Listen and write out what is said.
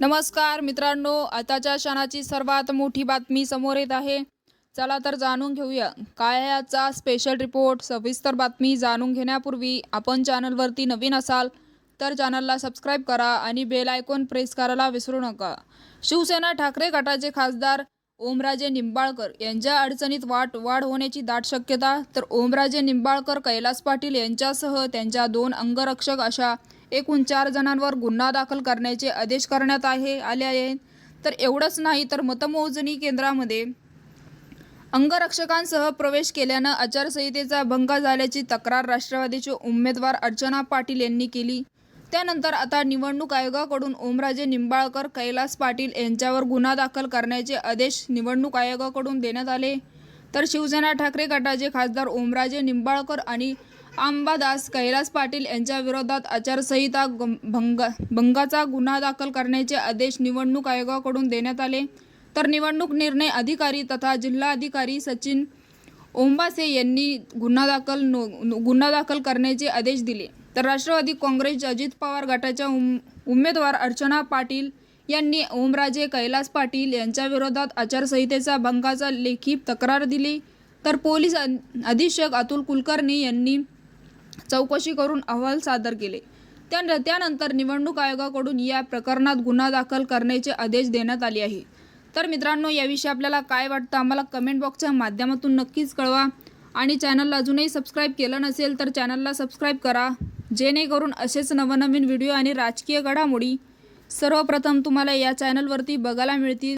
नमस्कार मित्रांनो आताच्या क्षणाची सर्वात मोठी बातमी समोर येत आहे. चला तर जाणून घेऊया. काय याचा स्पेशल रिपोर्ट सविस्तर बातमी जाणून घेण्यापूर्वी आपण चॅनलवरती नवीन असाल तर चॅनलला सबस्क्राईब करा आणि बेल आयकॉन प्रेस करायला विसरू नका. शिवसेना ठाकरे गटाचे खासदार ओमराजे निंबाळकर यांच्या अडचणीत वाट वाढ होण्याची दाट शक्यता तर ओमराजे निंबाळकर कैलास पाटील यांच्यासह त्यांच्या दोन अंगरक्षक अशा एकूण चार जणांवर गुन्हा दाखल करण्याचे आदेश करण्यात आहे आले आहेत. तर एवढंच नाही तर मतमोजणी केंद्रामध्ये अंगरक्षकांसह प्रवेश केल्यानं आचारसंहितेचा भंग झाल्याची तक्रार राष्ट्रवादीचे उमेदवार अर्चना पाटील यांनी केली. त्यानंतर आता निवडणूक आयोगाकडून ओमराजे निंबाळकर कैलास पाटील यांच्यावर गुन्हा दाखल करण्याचे आदेश निवडणूक आयोगाकडून देण्यात आले. तर शिवसेना ठाकरे गटाचे खासदार ओमराजे निंबाळकर आणि आंबादास कैलास पाटील यांच्या विरोधात आचारसंहिता भंग भंगाचा गुन्हा दाखल करण्याचे आदेश निवडणूक आयोगाकडून देण्यात आले. तर निवडणूक निर्णय अधिकारी तथा जिल्हाधिकारी सचिन ओंबासे यांनी गुन्हा दाखल नो- गुन्हा दाखल करण्याचे आदेश दिले. तर राष्ट्रवादी काँग्रेस अजित पवार गटाच्या उम उमेदवार अर्चना पाटील यांनी ओमराजे कैलास पाटील यांच्याविरोधात आचारसंहितेचा भंगाचा लेखी तक्रार दिली. तर पोलीस अधीक्षक अतुल कुलकर्णी यांनी चौकशी करून अहवाल सादर केले. त्या त्यानंतर निवडणूक आयोगाकडून या प्रकरणात गुन्हा दाखल करण्याचे आदेश देण्यात आले आहे. तर मित्रांनो याविषयी आपल्याला काय वाटतं आम्हाला कमेंट बॉक्सच्या माध्यमातून नक्कीच कळवा. आणि चॅनलला अजूनही सबस्क्राईब केलं नसेल तर चॅनलला सबस्क्राईब करा. जेणेकरून असेच नवनवीन व्हिडिओ आणि राजकीय घडामोडी सर्वप्रथम तुम्हाला या चॅनलवरती बघायला मिळतील.